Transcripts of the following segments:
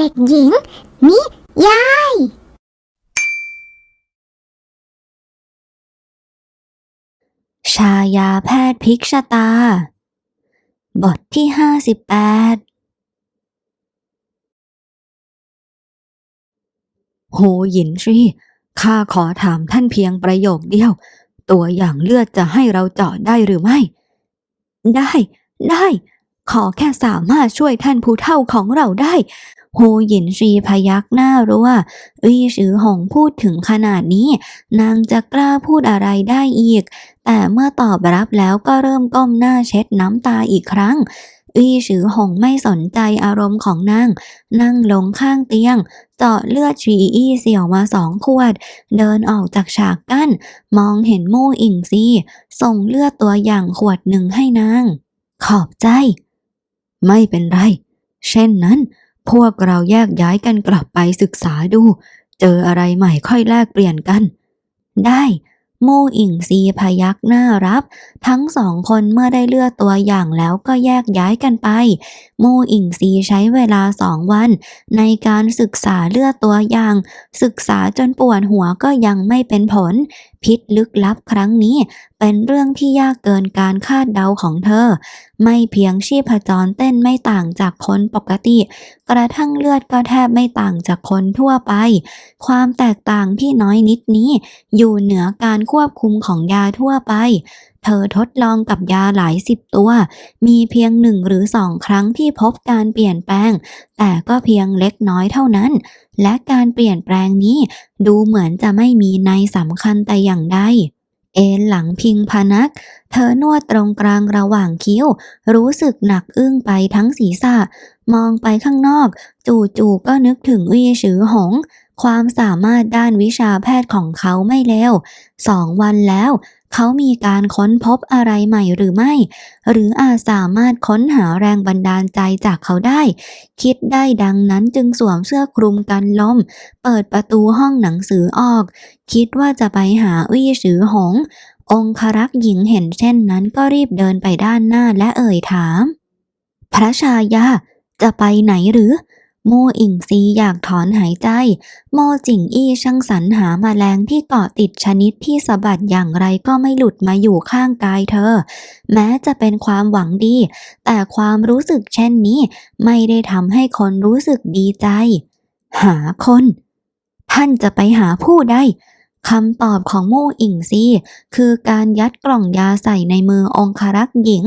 เด็กหญิง นิยาย ชายาแพทย์พิกชะตา บทที่ห้าสิบแปดโหหยินทรีข้าขอถามท่านเพียงประโยคเดียว ตัวอย่างเลือดจะให้เราเจาะได้หรือไม่ ได้ ได้ ขอแค่สามารถช่วยท่านผู้เฒ่าของเราได้โฮหยินทรีพยักหน้ารัววี่สือหงพูดถึงขนาดนี้ นางจะกล้าพูดอะไรได้อีก แต่เมื่อตอบรับแล้วก็เริ่มก้มหน้าเช็ดน้ำตาอีกครั้งวี่สือหงไม่สนใจอารมณ์ของนาง นั่งลงข้างเตียง เจาะเลือดฉีอี้เสี่ยวมาสองขวด เดินออกจากฉากกั้น มองเห็นมู่อิงซีส่งเลือดตัวอย่างขวดหนึ่งให้นาง ขอบใจ ไม่เป็นไร เช่นนั้น พวกเราแยกย้ายกันกลับไปศึกษาดู เจออะไรใหม่ค่อยแลกเปลี่ยนกัน ได้มู่อิงซีพยักหน้ารับ ทั้งสองคนเมื่อได้เลือกตัวอย่างแล้วก็แยกย้ายกันไป มู่อิงซีใช้เวลาสองวัน ในการศึกษาเลือกตัวอย่าง ศึกษาจนปวดหัวก็ยังไม่เป็นผลพิษลึกลับครั้งนี้เป็นเรื่องที่ยากเกินการคาดเดาของเธอ ไม่เพียงชีพจรเต้นไม่ต่างจากคนปกติ กระทั่งเลือดก็แทบไม่ต่างจากคนทั่วไป ความแตกต่างที่น้อยนิดนี้อยู่เหนือการควบคุมของยาทั่วไป เธอทดลองกับยาหลายสิบตัว มีเพียงหนึ่งหรือสองครั้งที่พบการเปลี่ยนแปลง แต่ก็เพียงเล็กน้อยเท่านั้น และการเปลี่ยนแปลงนี้ดูเหมือนจะไม่มีในสำคัญแต่อย่างใดเอนหลังพิงพนัก เธอนวดตรงกลางระหว่างคิ้ว รู้สึกหนักอึ้งไปทั้งศีรษะ มองไปข้างนอก จู่ๆก็นึกถึงวี่ฉือหง ความสามารถด้านวิชาแพทย์ของเขาไม่เลวสองวันแล้ว เขามีการค้นพบอะไรใหม่หรือไม่ หรืออาจสามารถค้นหาแรงบันดาลใจจากเขาได้ คิดได้ดังนั้นจึงสวมเสื้อคลุมกันลม เปิดประตูห้องหนังสือออก คิดว่าจะไปหาวี่ฉือหง องครักษ์หญิงเห็นเช่นนั้นก็รีบเดินไปด้านหน้าและเอ่ยถาม พระชายาจะไปไหนหรือ โมอิงซีอยากถอนหายใจ โมจิงอี้ช่างสรรหามาแมลงที่เกาะติดชนิดที่สะบัดอย่างไรก็ไม่หลุดมาอยู่ข้างกายเธอ แม้จะเป็นความหวังดี แต่ความรู้สึกเช่นนี้ ไม่ได้ทำให้คนรู้สึกดีใจ หาคน ท่านจะไปหาผู้ใดคำตอบของมู่อิงซีคือการยัดกล่องยาใส่ในมือองครักษ์หญิง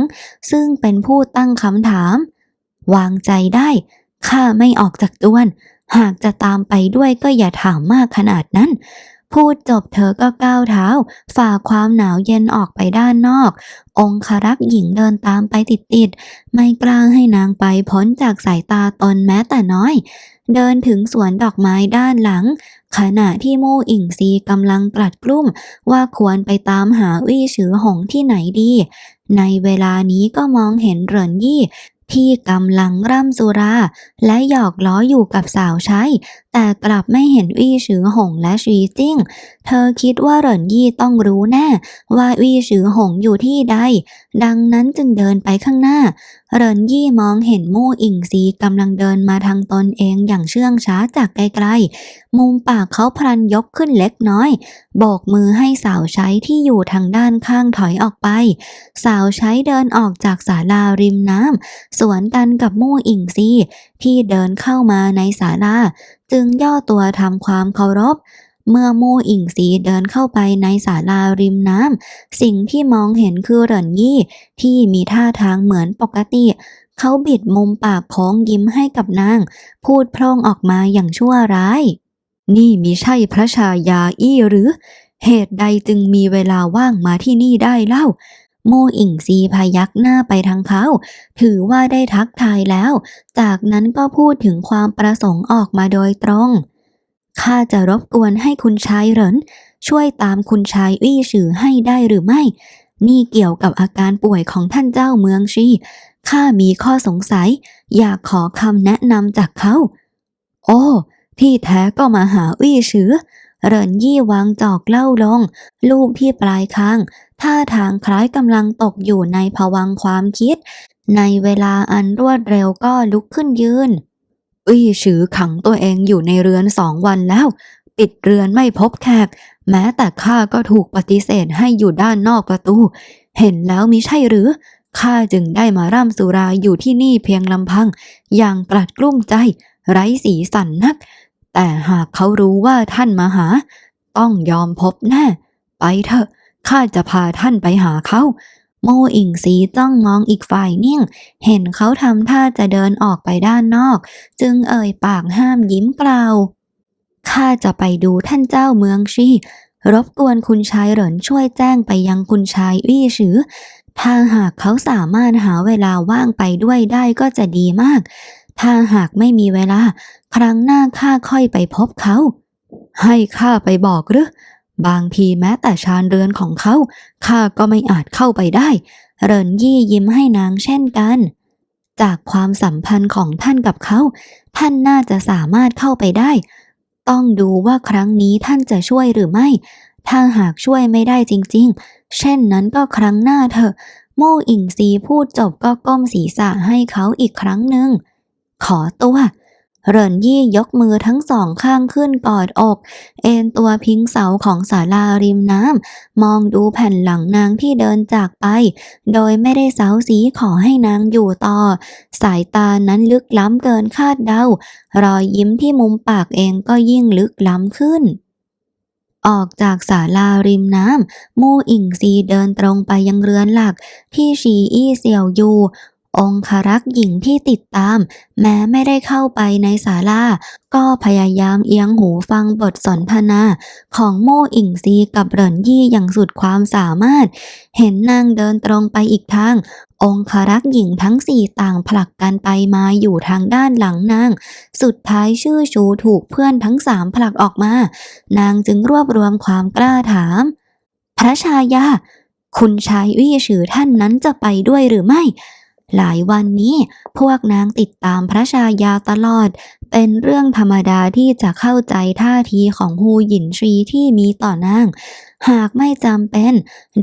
ซึ่งเป็นผู้ตั้งคำถาม วางใจได้ ข้าไม่ออกจากจวน หากจะตามไปด้วยก็อย่าถามมากขนาดนั้น พูดจบเธอก็ก้าวเท้า ฝ่าความหนาวเย็นออกไปด้านนอก องครักษ์หญิงเดินตามไปติดๆ ไม่กล้าให้นางไปพ้นจากสายตาตนแม้แต่น้อย เดินถึงสวนดอกไม้ด้านหลัง ขณะที่มู่อิงซีกำลังกลัดกลุ้มว่าควรไปตามหาวี่ฉือหงที่ไหนดีในเวลานี้ก็มองเห็นเหรินยี่ ที่กำลังร่ำสุรา และหยอกล้ออยู่กับสาวใช้ แต่กลับไม่เห็นวี่ฉือหงและชีจิ้ง เธอคิดว่าเหรินยี่ต้องรู้แน่ ว่าวี่ฉือหงอยู่ที่ใด ดังนั้นจึงเดินไปข้างหน้า เรินยี่มองเห็นมู่อิงซีกำลังเดินมาทางตนเองอย่างเชื่องช้าจากไกลๆ มุมปากเขาพลันยกขึ้นเล็กน้อย โบกมือให้สาวใช้ที่อยู่ทางด้านข้างถอยออกไป สาวใช้เดินออกจากศาลาริมน้ำสวนกันกับมู่อิงซีที่เดินเข้ามาในศาลา จึงย่อตัวทำความเคารพ เมื่อมู่อิงซีเดินเข้าไปในศาลาริมน้ำ สิ่งที่มองเห็นคือเหรินยี่ที่มีท่าทางเหมือนปกติ เขาบิดมุมปากโค้งยิ้มให้กับนาง พูดพร่งออกมาอย่างชั่วร้าย นี่มิใช่พระชายาอี้หรือ เหตุใดจึงมีเวลาว่างมาที่นี่ได้เล่าโมอิงซีพยักหน้าไปทางเขา ถือว่าได้ทักทายแล้ว จากนั้นก็พูดถึงความประสงค์ออกมาโดยตรง ข้าจะรบกวนให้คุณชายเหรินช่วยตามคุณชายวี่ฉือให้ได้หรือไม่ นี่เกี่ยวกับอาการป่วยของท่านเจ้าเมืองชีข้ามีข้อสงสัย อยากขอคำแนะนำจากเขา โอ้ที่แท้ก็มาหาวี่ฉือเหรินยี่วางจอกเล้าลง ลูบที่ปลายคางท่าทางคล้ายกำลังตกอยู่ในภวังความคิด ในเวลาอันรวดเร็วก็ลุกขึ้นยืน อี้ฉือขังตัวเองอยู่ในเรือนสองวันแล้ว ปิดเรือนไม่พบแขก แม้แต่ข้าก็ถูกปฏิเสธให้อยู่ด้านนอกประตู เห็นแล้วมิใช่หรือข้าจึงได้มาร่ำสุราอยู่ที่นี่เพียงลำพัง อย่างกลัดกลุ้มใจ ไร้สีสันนัก แต่หากเขารู้ว่าท่านมาหา ต้องยอมพบแน่ ไปเถอะข้าจะพาท่านไปหาเขา โมอิงสีจ้องมองอีกฝ่ายนิ่ง เห็นเขาทำท่าจะเดินออกไปด้านนอก จึงเอ่ยปากห้ามยิ้มกล่าวข้าจะไปดูท่านเจ้าเมืองชีรบกวนคุณชายเหรินช่วยแจ้งไปยังคุณชายวี่ฉือ ถ้าหากเขาสามารถหาเวลาว่างไปด้วยได้ก็จะดีมาก ถ้าหากไม่มีเวลา ครั้งหน้าข้าค่อยไปพบเขา ให้ข้าไปบอกหรือ บางทีแม้แต่ชานเรือนของเขาข้าก็ไม่อาจเข้าไปได้ เรินยี่ยิ้มให้นางเช่นกัน จากความสัมพันธ์ของท่านกับเขา ท่านน่าจะสามารถเข้าไปได้ ต้องดูว่าครั้งนี้ท่านจะช่วยหรือไม่ ถ้าหากช่วยไม่ได้จริง ๆ เช่นนั้นก็ครั้งหน้าเถอะโม่อิงซีพูดจบก็ก้มศีรษะให้เขาอีกครั้งหนึ่งขอตัว เรินยี่ยกมือทั้งสองข้างขึ้นกอดอก เอนตัวพิงเสาของศาลาริมน้ำ มองดูแผ่นหลังนางที่เดินจากไป โดยไม่ได้เสาสีขอให้นางอยู่ต่อ สายตานั้นลึกล้ำเกินคาดเดา รอยยิ้มที่มุมปากเองก็ยิ่งลึกล้ำขึ้นออกจากศาลาริมน้ำมู่อิงซีเดินตรงไปยังเรือนหลักที่ชีอี้เสี่ยวอยู่ องครักษ์หญิงที่ติดตาม แม้ไม่ได้เข้าไปในศาลาก็พยายามเอียงหูฟังบทสนทนา ของโม่อิงซีกับเหรินยี่อย่างสุดความสามารถ เห็นนางเดินตรงไปอีกทาง องครักษ์หญิงทั้งสี่ต่างผลักกันไปมาอยู่ทางด้านหลังนาง สุดท้ายชื่อชูถูกเพื่อนทั้งสามผลักออกมา นางจึงรวบรวมความกล้าถาม พระชายาคุณชายวี่ฉือท่านนั้นจะไปด้วยหรือไม่ หลายวันนี้พวกนางติดตามพระชายาตลอด เป็นเรื่องธรรมดาที่จะเข้าใจท่าทีของฮูหยินชีที่มีต่อนาง หากไม่จำเป็น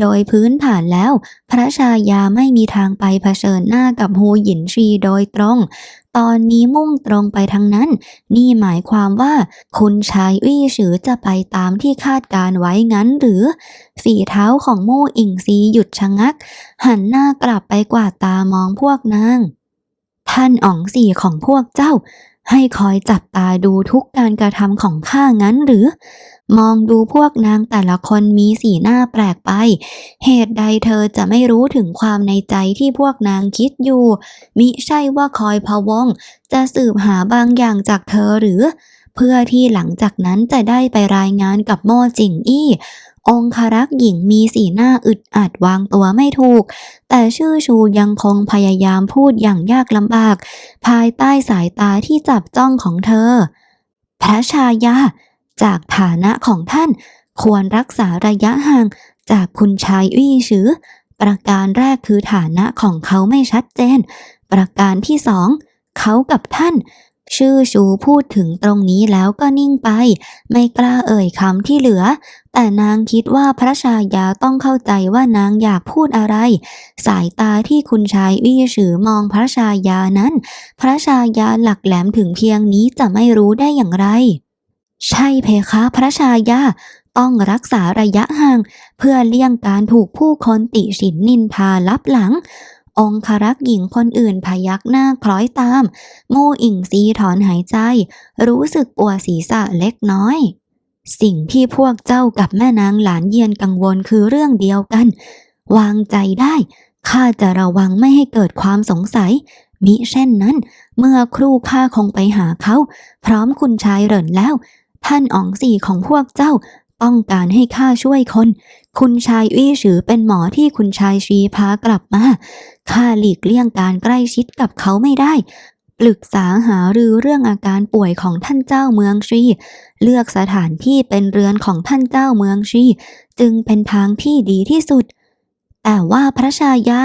โดยพื้นฐานแล้ว พระชายาไม่มีทางไปเผชิญหน้ากับฮูหยินชีโดยตรง ตอนนี้มุ่งตรงไปทางนั้น นี่หมายความว่า คุณชายวี่ฉือจะไปตามที่คาดการไว้งั้นหรือ ฝีเท้าของมู่อิงซีหยุดชะงัก หันหน้ากลับไปกวาดตามองพวกนาง ท่านอ๋องสี่ของพวกเจ้า ให้คอยจับตาดูทุกการกระทำของข้างั้นหรือ มองดูพวกนางแต่ละคนมีสีหน้าแปลกไป เหตุใดเธอจะไม่รู้ถึงความในใจที่พวกนางคิดอยู่ มิใช่ว่าคอยพะวง จะสืบหาบางอย่างจากเธอหรือ เพื่อที่หลังจากนั้นจะได้ไปรายงานกับม่จิงอี้ องคารักษ์หญิงมีสีหน้าอึดอัดวางตัวไม่ถูก แต่ชื่อชูยังคงพยายามพูดอย่างยากลำบาก ภายใต้สายตาที่จับจ้องของเธอ พระชายา จากฐานะของท่าน ควรรักษาระยะห่างจากคุณชายวี่ฉือประการแรกคือฐานะของเขาไม่ชัดเจน ประการที่สอง เขากับท่าน ชื่อชูพูดถึงตรงนี้แล้วก็นิ่งไป ไม่กล้าเอ่ยคำที่เหลือ แต่นางคิดว่าพระชายาต้องเข้าใจว่านางอยากพูดอะไร สายตาที่คุณชายวี่ฉือมองพระชายานั้น พระชายาหลักแหลมถึงเพียงนี้จะไม่รู้ได้อย่างไร ใช่เพคะพระชายาต้องรักษาระยะห่าง เพื่อเลี่ยงการถูกผู้คนติฉินนินทาลับหลัง องครักษ์หญิงคนอื่นพยักหน้าคล้อยตามม่อิงซีถอนหายใจ รู้สึกปวดศีรษะเล็กน้อย สิ่งที่พวกเจ้ากับแม่นางหลานเยียนกังวลคือเรื่องเดียวกัน วางใจได้ข้าจะระวังไม่ให้เกิดความสงสัย มิเช่นนั้น เมื่อครู่ข้าคงไปหาเขา พร้อมคุณชายเหรินแล้ว ท่านอ๋องสี่ของพวกเจ้า ต้องการให้ข้าช่วยคน คุณชายอี้ฉือเป็นหมอที่คุณชายชีพากลับมา ข้าหลีกเลี่ยงการใกล้ชิดกับเขาไม่ได้ ปรึกษาหารือเรื่องอาการป่วยของท่านเจ้าเมืองชี เลือกสถานที่เป็นเรือนของท่านเจ้าเมืองชี จึงเป็นทางที่ดีที่สุด แต่ว่าพระชายา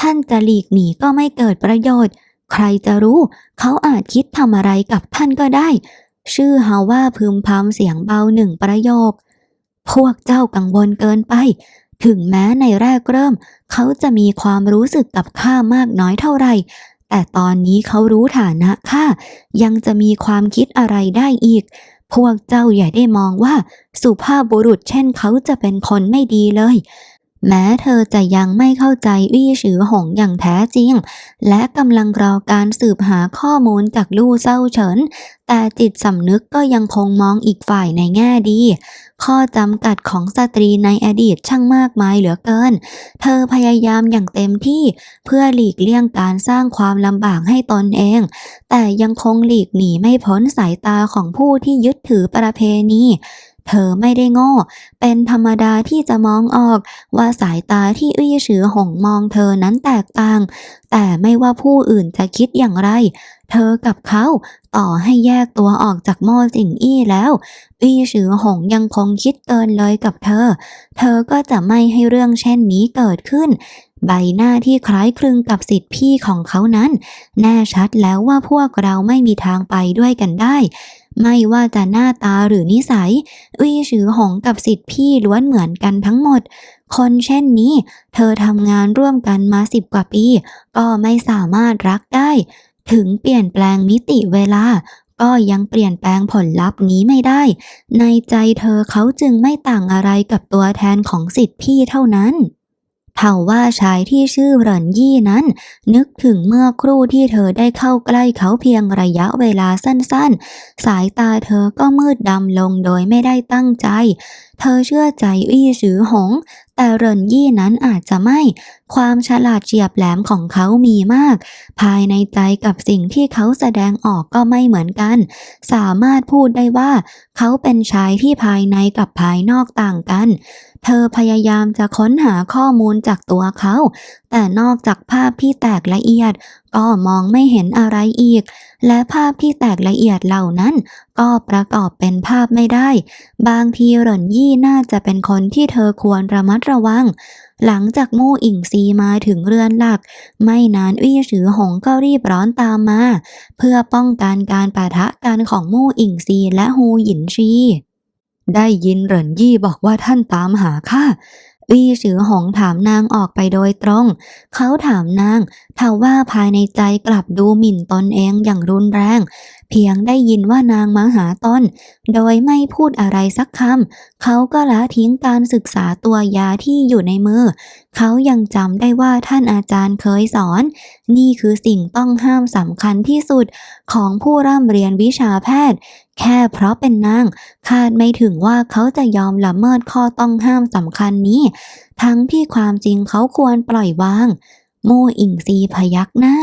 ท่านจะหลีกหนีก็ไม่เกิดประโยชน์ ใครจะรู้ เขาอาจคิดทำอะไรกับท่านก็ได้ชื่อฮาว่าพึมพำเสียงเบาหนึ่งประโยค พวกเจ้ากังวลเกินไป ถึงแม้ในแรกเริ่ม เขาจะมีความรู้สึกกับข้ามากน้อยเท่าไหร่แแต่ตอนนี้เขารู้ฐานะข้ายังจะมีความคิดอะไรได้อีก พวกเจ้าอย่าได้มองว่า สุภาพบุรุษเช่นเขาจะเป็นคนไม่ดีเลย แม้เธอจะยังไม่เข้าใจวี่ฉือหงอย่างแท้จริง และกำลังรอการสืบหาข้อมูลจากลู่เศร้าเฉิน แต่จิตสำนึกก็ยังคงมองอีกฝ่ายในแง่ดี ข้อจำกัดของสตรีในอดีตช่างมากมายเหลือเกิน เธอพยายามอย่างเต็มที่เพื่อหลีกเลี่ยงการสร้างความลำบากให้ตนเอง แต่ยังคงหลีกหนีไม่พ้นสายตาของผู้ที่ยึดถือประเพณี เธอไม่ได้โง่ เป็นธรรมดาที่จะมองออก ว่าสายตาที่อี้ฉือหงมองเธอนั้นแตกต่าง แต่ไม่ว่าผู้อื่นจะคิดอย่างไร เธอกับเขาต่อให้แยกตัวออกจากโม่จิงอี้แล้ว อี้ฉือหงยังคงคิดเกินเลยกับเธอ เธอก็จะไม่ให้เรื่องเช่นนี้เกิดขึ้นใบหน้าที่คล้ายคลึงกับสิทธิพี่ของเขานั้น แน่ชัดแล้วว่าพวกเราไม่มีทางไปด้วยกันได้ ไม่ว่าจะหน้าตาหรือนิสัย วี่ฉือหงกับสิทธิพี่ล้วนเหมือนกันทั้งหมด คนเช่นนี้ เธอทำงานร่วมกันมาสิบกว่าปี ก็ไม่สามารถรักได้ ถึงเปลี่ยนแปลงมิติเวลา ก็ยังเปลี่ยนแปลงผลลัพธ์นี้ไม่ได้ ในใจเธอเขาจึงไม่ต่างอะไรกับตัวแทนของสิทธิพี่เท่านั้น เท่าว่าชายที่ชื่อเรินยี่นั้น นึกถึงเมื่อครู่ที่เธอได้เข้าใกล้เขาเพียงระยะเวลาสั้นๆ สายตาเธอก็มืดดำลงโดยไม่ได้ตั้งใจ เธอเชื่อใจอี้ฉือหง แต่เรินยี่นั้นอาจจะไม่ ความฉลาดเฉียบแหลมของเขามีมาก ภายในใจกับสิ่งที่เขาแสดงออกก็ไม่เหมือนกัน สามารถพูดได้ว่า เขาเป็นชายที่ภายในกับภายนอกต่างกัน เธอพยายามจะค้นหาข้อมูลจากตัวเขา แต่นอกจากภาพที่แตกละเอียด ก็มองไม่เห็นอะไรอีก และภาพที่แตกละเอียดเหล่านั้น ก็ประกอบเป็นภาพไม่ได้ บางทีเหรินยี่น่าจะเป็นคนที่เธอควรระมัดระวัง หลังจากมู่อิงซีมาถึงเรือนหลัก ไม่นานอี้ฉือหงก็รีบร้อนตามมา เพื่อป้องกันการปะทะกันของมู่อิงซีและฮูหยินชี ได้ยินเหรินยี่บอกว่าท่านตามหาข้าวี่สือหงถามนางออกไปโดยตรง เขาถามนางทว่าภายในใจกลับดูหมิ่นตนเองอย่างรุนแรงเพียงได้ยินว่านางมาหาตนโดยไม่พูดอะไรสักคำเขาก็ละทิ้งการศึกษาตัวยาที่อยู่ในมือ เขายังจำได้ว่าท่านอาจารย์เคยสอน นี่คือสิ่งต้องห้ามสำคัญที่สุดของผู้ร่ำเรียนวิชาแพทย์ แค่เพราะเป็นนาง คาดไม่ถึงว่าเขาจะยอมละเมิดข้อต้องห้ามสำคัญนี้ ทั้งที่ความจริงเขาควรปล่อยวาง โมอิงซีพยักหน้า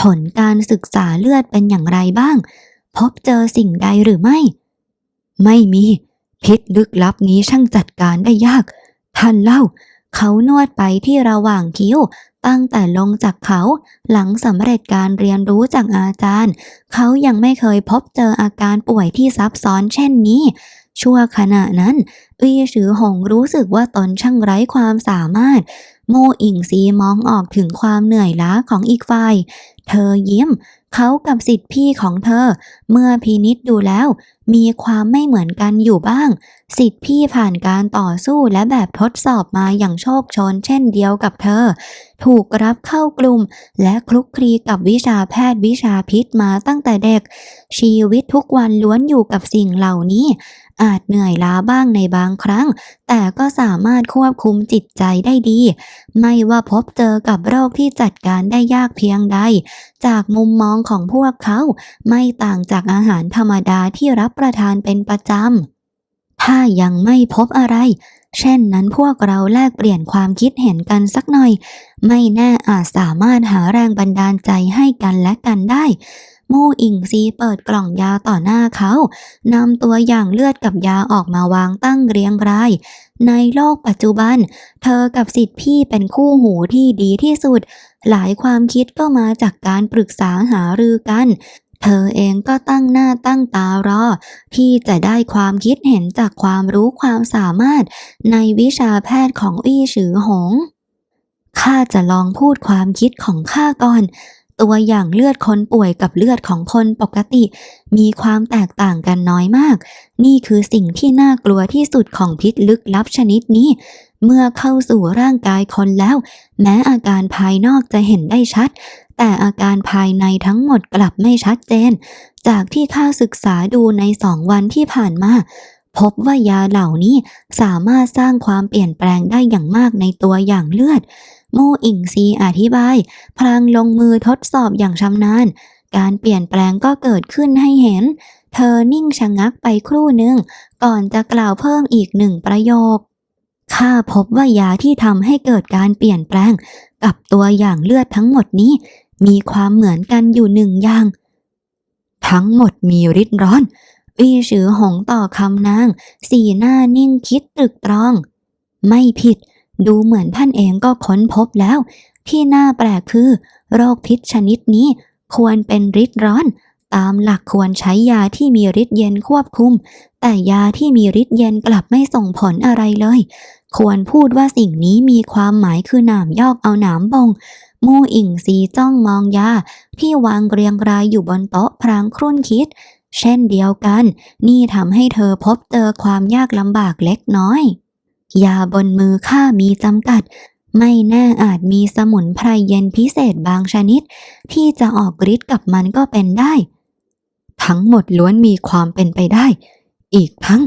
ผลการศึกษาเลือดเป็นอย่างไรบ้าง พบเจอสิ่งใดหรือไม่ ไม่มี พิษลึกลับนี้ช่างจัดการได้ยาก ท่านเล่า เขานวดไปที่ระหว่างคิ้ว ตั้งแต่ลงจากเขา หลังสำเร็จการเรียนรู้จากอาจารย์ เขายังไม่เคยพบเจออาการป่วยที่ซับซ้อนเช่นนี้ชั่วขณะนั้นอี้ฉือหงรู้สึกว่าตนช่างไร้ความสามารถ โมอิงซีมองออกถึงความเหนื่อยล้าของอีกฝ่าย เธอยิ้ม เขากับสิทธิพี่ของเธอ เมื่อพินิษดูแล้ว มีความไม่เหมือนกันอยู่บ้าง สิทธิพี่ผ่านการต่อสู้และแบบทดสอบมาอย่างโชคชนเช่นเดียวกับเธอ ถูกรับเข้ากลุ่ม และคลุกคลีกับวิชาแพทย์วิชาพิษมาตั้งแต่เด็ก ชีวิตทุกวันล้วนอยู่กับสิ่งเหล่านี้ อาจเหนื่อยล้าบ้างในบางครั้ง แต่ก็สามารถควบคุมจิตใจได้ดี ไม่ว่าพบเจอกับโรคที่จัดการได้ยากเพียงใด จากมุมมองของพวกเขา ไม่ต่างจากอาหารธรรมดาที่รับประทานเป็นประจำ ถ้ายังไม่พบอะไรเช่นนั้นพวกเราแลกเปลี่ยนความคิดเห็นกันสักหน่อย ไม่แน่อาจสามารถหาแรงบันดาลใจให้กันและกันได้ มู่อิงซีเปิดกล่องยาต่อหน้าเขานำตัวอย่างเลือดกับยาออกมาวางตั้งเรียงราย ในโลกปัจจุบัน เธอกับสิทธิพี่เป็นคู่หูที่ดีที่สุด หลายความคิดก็มาจากการปรึกษาหารือกันเธอเองก็ตั้งหน้าตั้งตารอ ที่จะได้ความคิดเห็นจากความรู้ความสามารถ ในวิชาแพทย์ของอี้ฉือหงข้าจะลองพูดความคิดของข้าก่อน ตัวอย่างเลือดคนป่วยกับเลือดของคนปกติ มีความแตกต่างกันน้อยมาก นี่คือสิ่งที่น่ากลัวที่สุดของพิษลึกลับชนิดนี้ เมื่อเข้าสู่ร่างกายคนแล้ว แม้อาการภายนอกจะเห็นได้ชัด แต่อาการภายในทั้งหมดกลับไม่ชัดเจน จากที่ข้าศึกษาดูในสองวันที่ผ่านมาพบว่ายาเหล่านี้สามารถสร้างความเปลี่ยนแปลงได้อย่างมากในตัวอย่างเลือด มู่อิงซีอธิบาย พลางลงมือทดสอบอย่างชำนาญ การเปลี่ยนแปลงก็เกิดขึ้นให้เห็น เธอนิ่งชะงักไปครู่หนึ่ง ก่อนจะกล่าวเพิ่มอีกหนึ่งประโยคข้าพบว่ายาที่ทำให้เกิดการเปลี่ยนแปลง กับตัวอย่างเลือดทั้งหมดนี้ มีความเหมือนกันอยู่หนึ่งอย่าง ทั้งหมดมีฤทธิ์ร้อนวีฉือหงต่อคำนาง สีหน้านิ่งคิดตรึกตรอง ไม่ผิด ดูเหมือนท่านเองก็ค้นพบแล้ว ที่น่าแปลกคือ โรคพิษชนิดนี้ควรเป็นฤทธิ์ร้อน ตามหลักควรใช้ยาที่มีฤทธิ์เย็นควบคุม แต่ยาที่มีฤทธิ์เย็นกลับไม่ส่งผลอะไรเลย ควรพูดว่าสิ่งนี้มีความหมายคือหนามยอกเอาหนามบงมู่อิงซีจ้องมองยาที่วางเรียงรายอยู่บนโต๊ะพรางครุ่นคิด เช่นเดียวกัน นี่ทำให้เธอพบเจอความยากลำบากเล็กน้อย ยาบนมือข้ามีจำกัด ไม่แน่อาจมีสมุนไพรเย็นพิเศษบางชนิด ที่จะออกฤทธิ์กับมันก็เป็นได้ ทั้งหมดล้วนมีความเป็นไปได้ อีกทั้ง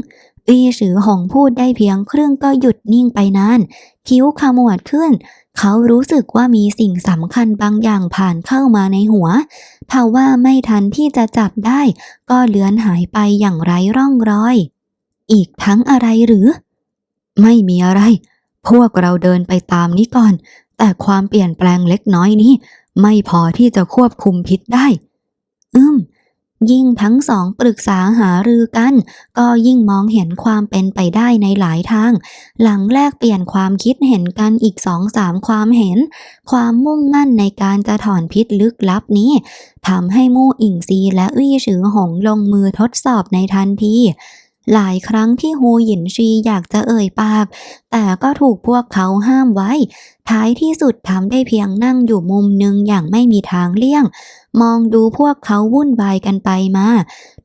อีสือหงพูดได้เพียงครึ่งก็หยุดนิ่งไปนาน คิ้วขมวดขึ้น เขารู้สึกว่ามีสิ่งสำคัญบางอย่างผ่านเข้ามาในหัวทว่าไม่ทันที่จะจับได้ ก็เลือนหายไปอย่างไร้ร่องรอย อีกทั้งอะไรหรือ ไม่มีอะไร พวกเราเดินไปตามนี้ก่อน แต่ความเปลี่ยนแปลงเล็กน้อยนี้ ไม่พอที่จะควบคุมพิษได้ อืม ยิ่งทั้งสองปรึกษาหารือกัน ก็ยิ่งมองเห็นความเป็นไปได้ในหลายทาง หลังแลกเปลี่ยนความคิดเห็นกันอีกสองสามความเห็น ความมุ่งมั่นในการจะถอนพิษลึกลับนี้ทำให้มู่อิงซีและวี่ฉือหงลงมือทดสอบในทันที หลายครั้งที่ฮูหยินชีอยากจะเอ่ยปาก แต่ก็ถูกพวกเขาห้ามไว้ ท้ายที่สุดทำได้เพียงนั่งอยู่มุมหนึ่งอย่างไม่มีทางเลี่ยง มองดูพวกเขาวุ่นวายกันไปมา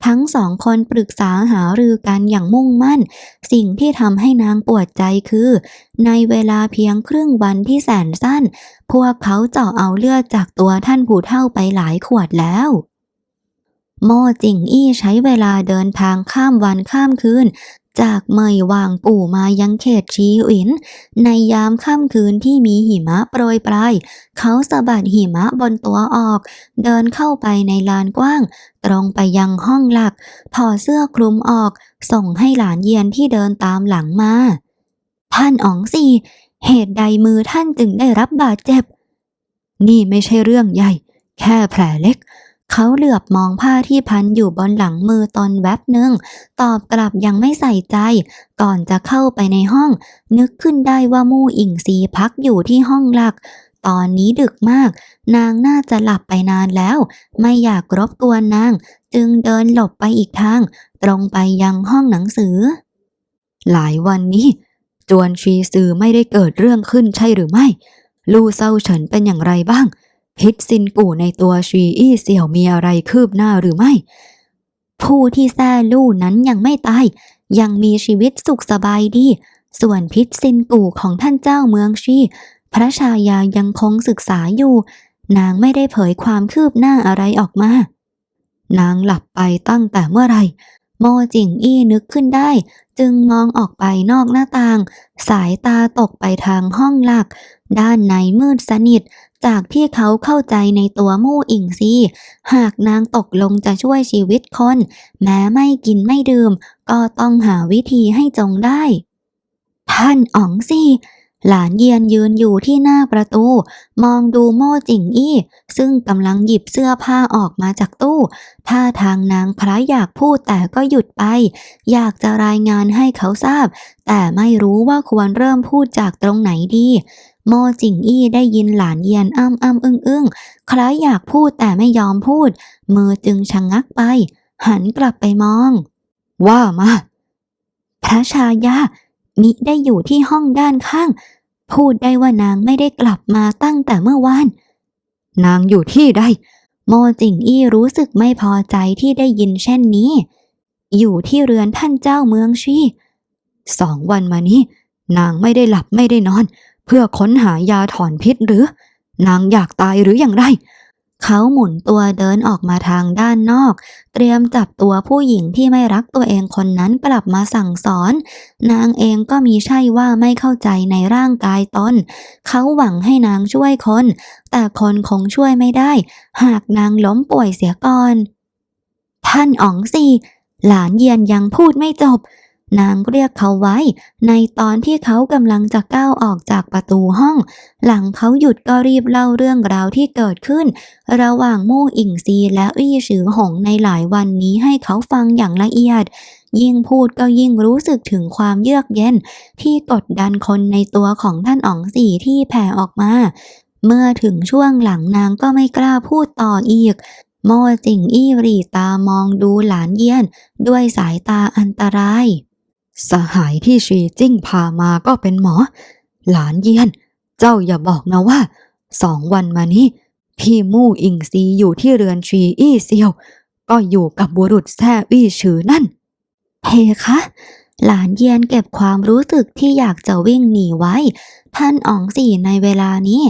ทั้งสองคนปรึกษาหารือกันอย่างมุ่งมั่น สิ่งที่ทำให้นางปวดใจคือ ในเวลาเพียงครึ่งวันที่แสนสั้น พวกเขาเจาะเอาเลือดจากตัวท่านผู้เฒ่าไปหลายขวดแล้ว โม่จิงอี้ใช้เวลาเดินทางข้ามวันข้ามคืน จากเมยวางปู่มายังเขตชีหวิน ในยามค่ำคืนที่มีหิมะโปรยปลาย เขาสะบัดหิมะบนตัวออก เดินเข้าไปในลานกว้าง ตรงไปยังห้องหลัก ถอดเสื้อคลุมออก ส่งให้หลานเยียนที่เดินตามหลังมา ท่านอ๋องซีเหตุใดมือท่านจึงได้รับบาดเจ็บ นี่ไม่ใช่เรื่องใหญ่ แค่แผลเล็ก เขาเหลือบมองผ้าที่พันอยู่บนหลังมือตอนแวบหนึ่ง ตอบกลับยังไม่ใส่ใจ ก่อนจะเข้าไปในห้อง นึกขึ้นได้ว่ามู่อิงซีพักอยู่ที่ห้องหลัก ตอนนี้ดึกมาก นางน่าจะหลับไปนานแล้ว ไม่อยากรบกวนนาง จึงเดินหลบไปอีกทาง ตรงไปยังห้องหนังสือ หลายวันนี้ จวนชีซือไม่ได้เกิดเรื่องขึ้นใช่หรือไม่ ลู่เซาเฉินเป็นอย่างไรบ้าง พิษซินกู่ในตัวชีอี้เสี่ยวมีอะไรคืบหน้าหรือไม่ ผู้ที่แซ่ลู่นั้นยังไม่ตาย ยังมีชีวิตสุขสบายดี ส่วนพิษซินกู่ของท่านเจ้าเมืองชีพระชายายังคงศึกษาอยู่ นางไม่ได้เผยความคืบหน้าอะไรออกมา นางหลับไปตั้งแต่เมื่อไหร่โมจิงอี้นึกขึ้นได้ จึงมองออกไปนอกหน้าต่าง สายตาตกไปทางห้องหลัก ด้านในมืดสนิท จากที่เขาเข้าใจในตัวมู่อิงซีหากนางตกลงจะช่วยชีวิตคน แม้ไม่กินไม่ดื่ม ก็ต้องหาวิธีให้จงได้ ท่านอ๋องซีหลานเยียนยืนอยู่ที่หน้าประตู มองดูโม่จิงอี้ ซึ่งกำลังหยิบเสื้อผ้าออกมาจากตู้ท่าทางนางพระอยากพูดแต่ก็หยุดไป อยากจะรายงานให้เขาทราบ แต่ไม่รู้ว่าควรเริ่มพูดจากตรงไหนดี โมจิงอี้ได้ยินหลานเยียนอ้ำอ้ำอึ้งอึ้งคล้ายอยากพูดแต่ไม่ยอมพูด มือจึงชะงงักไป หันกลับไปมอง ว่ามา พระชายามิได้อยู่ที่ห้องด้านข้าง พูดได้ว่านางไม่ได้กลับมาตั้งแต่เมื่อวานนางอยู่ที่ใดโมจิงอี้รู้สึกไม่พอใจที่ได้ยินเช่นนี้ อยู่ที่เรือนท่านเจ้าเมืองชีสองวันมานี้ นางไม่ได้หลับไม่ได้นอน เพื่อค้นหายาถอนพิษหรือ นางอยากตายหรืออย่างไร เขาหมุนตัวเดินออกมาทางด้านนอก เตรียมจับตัวผู้หญิงที่ไม่รักตัวเองคนนั้นกลับมาสั่งสอน นางเองก็มีใช่ว่าไม่เข้าใจในร่างกายตน เขาหวังให้นางช่วยคน แต่คนคงช่วยไม่ได้ หากนางล้มป่วยเสียก่อน ท่านอ๋องซีหลานเยียนยังพูดไม่จบ นางเรียกเขาไว้ ในตอนที่เขากำลังจะก้าวออกจากประตูห้อง หลังเขาหยุดก็รีบเล่าเรื่องราวที่เกิดขึ้น ระหว่างมู่อิงซีและอี้ฉือหงในหลายวันนี้ให้เขาฟังอย่างละเอียด ยิ่งพูดก็ยิ่งรู้สึกถึงความเยือกเย็น ที่กดดันคนในตัวของท่านอ๋องสีที่แผ่ออกมา เมื่อถึงช่วงหลังนางก็ไม่กล้าพูดต่ออีกโม่จิงอี้รีตามองดูหลานเยียน ด้วยสายตาอันตราย สหายที่ชีจิ้งพามาก็เป็นหมอ หลานเยียน เจ้าอย่าบอกนะว่า สองวันมานี้ พี่มู่อิงซีอยู่ที่เรือนชีอี้เซียว ก็อยู่กับบุรุษแซ่อี้ฉือนั่นเพคะ หลานเยียนเก็บความรู้สึกที่อยากจะวิ่งหนีไว้ ท่านอ๋องสี่ในเวลานี้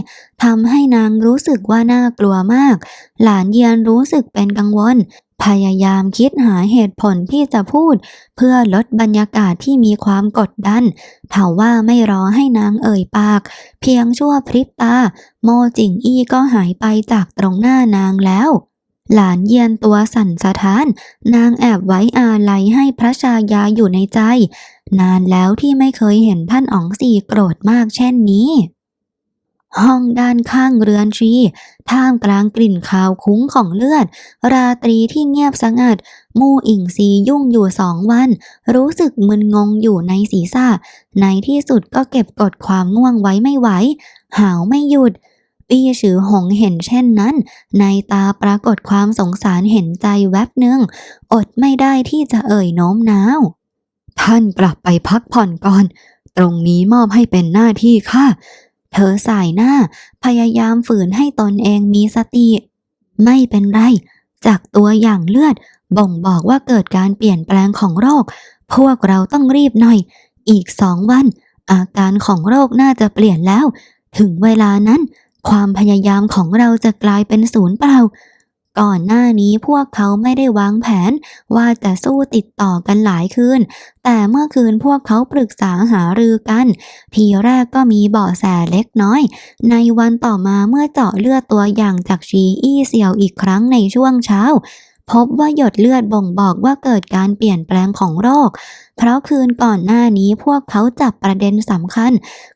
ทำให้นางรู้สึกว่าน่ากลัวมาก หลานเยียนรู้สึกเป็นกังวล พยายามคิดหาเหตุผลที่จะพูด เพื่อลดบรรยากาศที่มีความกดดันเถาว่าไม่รอให้นางเอ่ยปาก เพียงชั่วพริบตา โมจิงอี้ก็หายไปจากตรงหน้านางแล้ว หลานเยียนตัวสั่นสะท้าน นางแอบไว้อาลัยให้พระชายาอยู่ในใจ นานแล้วที่ไม่เคยเห็นท่านอ๋องสี่โกรธมากเช่นนี้ ห้องด้านข้างเรือนทรีท่ามกลางกลิ่นคาวคุ้งของเลือด ราตรีที่เงียบสงัด มู่อิงซียุ่งอยู่สองวัน รู้สึกมึนงงอยู่ในศีรษะ ในที่สุดก็เก็บกดความง่วงไว้ไม่ไหว หาวไม่หยุด ปี้ฉือหงเห็นเช่นนั้น ในตาปรากฏความสงสารเห็นใจแวบหนึ่ง อดไม่ได้ที่จะเอ่ยโน้มน้าว ท่านกลับไปพักผ่อนก่อน ตรงนี้มอบให้เป็นหน้าที่ข้า เธอสายหน้า พยายามฝืนให้ตนเองมีสติ ไม่เป็นไร จากตัวอย่างเลือด บ่งบอกว่าเกิดการเปลี่ยนแปลงของโรค พวกเราต้องรีบหน่อย อีกสองวัน อาการของโรคน่าจะเปลี่ยนแล้ว ถึงเวลานั้น ความพยายามของเราจะกลายเป็นศูนย์เปล่า ก่อนหน้านี้พวกเขาไม่ได้วางแผนว่าจะสู้ติดต่อกันหลายคืน แต่เมื่อคืนพวกเขาปรึกษาหารือกัน ทีแรกก็มีเบาะแสเล็กน้อย ในวันต่อมาเมื่อเจาะเลือดตัวอย่างจากชีอี้เซียวอีกครั้งในช่วงเช้า พบว่าหยดเลือดบ่งบอกว่าเกิดการเปลี่ยนแปลงของโรค เพราะคืนก่อนหน้านี้พวกเขาจับประเด็นสำคัญ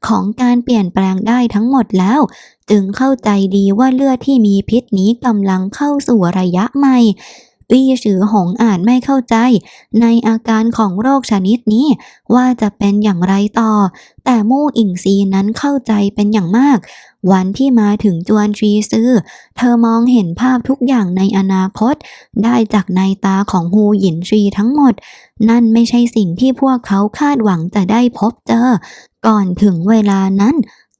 ของการเปลี่ยนแปลงได้ทั้งหมดแล้ว จึงเข้าใจดีว่าเลือดที่มีพิษนี้กำลังเข้าสู่ระยะใหม่วี่ฉือหงอาจไม่เข้าใจ ในอาการของโรคชนิดนี้ว่าจะเป็นอย่างไรต่อ แต่มู่อิงซีนั้นเข้าใจเป็นอย่างมาก วันที่มาถึงจวนทรีซือเธอมองเห็นภาพทุกอย่างในอนาคต ได้จากในตาของฮูหยินทรีทั้งหมด นั่นไม่ใช่สิ่งที่พวกเขาคาดหวังจะได้พบเจอ ก่อนถึงเวลานั้น